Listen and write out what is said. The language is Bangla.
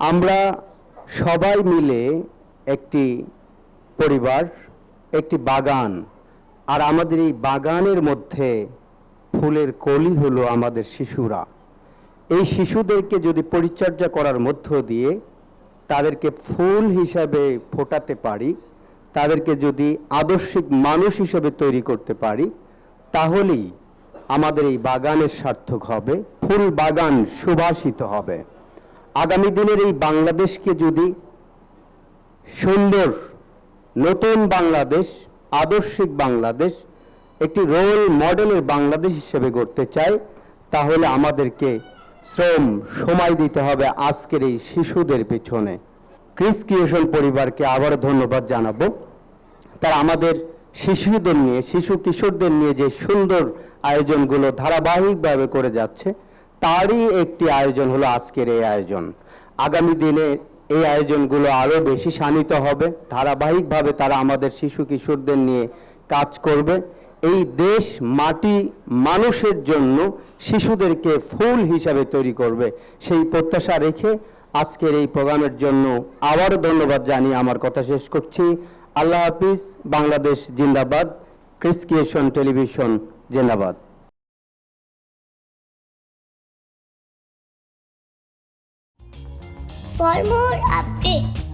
আমরা সবাই মিলে একটি পরিবার, একটি বাগান, আর আমাদের এই বাগানের মধ্যে ফুলের কলি হলো আমাদের শিশুরা। এই শিশুদেরকে যদি পরিচর্যা করার মধ্য দিয়ে তাদেরকে ফুল হিসাবে ফোটাতে পারি, তাদেরকে যদি আদর্শিক মানুষ হিসেবে তৈরি করতে পারি, তাহলেই আমাদের এই বাগানের সার্থক হবে, ফুল বাগান সুভাষিত হবে। আগামী দিনের এই বাংলাদেশকে যদি সুন্দর নতুন বাংলাদেশ, আদর্শিক বাংলাদেশ, একটি রোল মডেলের বাংলাদেশ হিসেবে গড়তে চাই তাহলে আমাদেরকে শ্রম, সময় দিতে হবে আজকের এই শিশুদের পেছনে। ক্রিস ক্রিয়েশন পরিবারকে আবার ধন্যবাদ জানাব। তারা আমাদের শিশুদের নিয়ে, শিশু কিশোরদের নিয়ে যে সুন্দর আয়োজনগুলো ধারাবাহিকভাবে করে যাচ্ছে তারই একটি আয়োজন হলো আজকের এই আয়োজন। আগামী দিনে এই আয়োজনগুলো আরও বেশি শানিত হবে। ধারাবাহিকভাবে তারা আমাদের শিশু কিশোরদের নিয়ে কাজ করবে। এই দেশ মাটি মানুষের জন্য শিশুদেরকে ফুল হিসাবে তৈরি করবে। সেই প্রত্যাশা রেখে আজকের এই প্রোগ্রামের জন্য আবারও ধন্যবাদ জানিয়ে আমার কথা শেষ করছি। আল্লাহ হাফিজ, বাংলাদেশ জিন্দাবাদ, ক্রিস ক্রিয়েশন টেলিভিশন জিন্দাবাদ। For more updates,